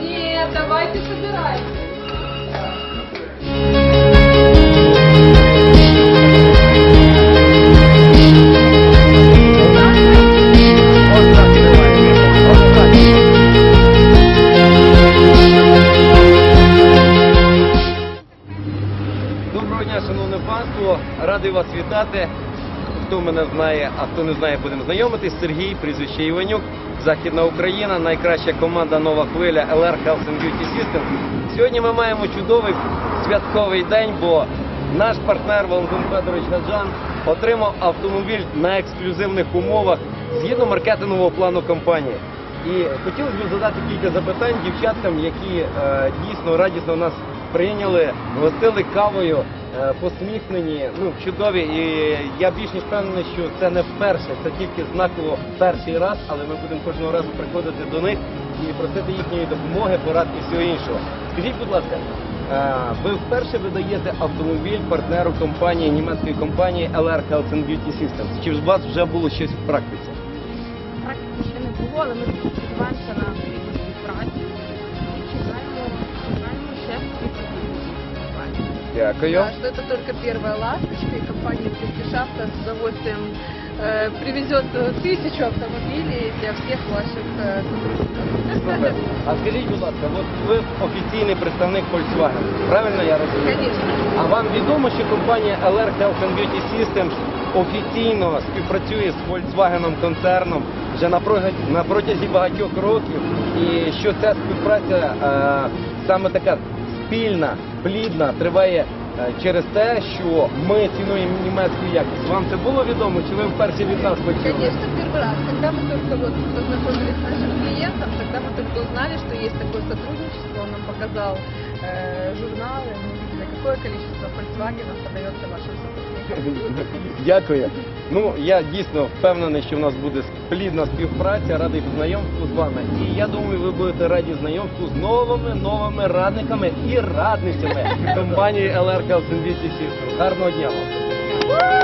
Нет, давайте собирайтесь. Доброго дня, шановне панство, радий вас вітати. Хто мене знає, а хто не знає, будемо знайомитись. Сергій, прізвище Іванюк, Західна Україна, найкраща команда Нова хвиля LR Health and Beauty System. Сьогодні ми маємо чудовий святковий день, бо наш партнер Валентин Федорович Гаджан отримав автомобіль на ексклюзивних умовах згідно маркетингового плану компанії. І хотілося б задати кілька запитань дівчаткам, які е, дійсно радісно нас прийняли, гостили кавою, посміхнені, ну чудові. І я більш ніж впевнений, що це не вперше, це тільки знаково перший раз, але ми будемо кожного разу приходити до них і просити їхньої допомоги, порад і всього іншого. Скажіть, будь ласка, е, ви вперше видаєте автомобіль партнеру компанії, німецької компанії LR Health and Beauty Systems. Чи ж у вас вже було щось в практиці? Практики ще не було, але ми сподіваємося на співпрацю Дякую. Да, что это только первая ласточка, и компания Крестишавто с удовольствием э, привезет э, тысячу автомобилей для всех ваших э, Супер. сотрудников. А скажіть, будь ласка, от ви офіційний представник Volkswagen, правильно я розумію? Конечно. А вам відомо, що компанія LR Health and Beauty Systems офіційно співпрацює з Volkswagen концерном вже на протязі, на протязі багатьох років, і що ця співпраця е, саме така спільна, плідна, триває е, через те, що ми цінуємо німецьку якість. Вам це було відомо, чи ви вперше від нас почули? Конечно, первый раз. Когда мы только вот познакомились с нашим клиентом, тогда мы только узнали, что есть такое сотрудничество. Он нам показал э, журналы, мы увидели, какое количество Volkswagen продается вашим сотрудникам. Дякую. Ну я дійсно впевнений, що в нас буде плідна співпраця, радий знайомству з вами. І я думаю, ви будете раді знайомству з новими новими радниками і радницями компанії LR Health System. Гарного дня вам!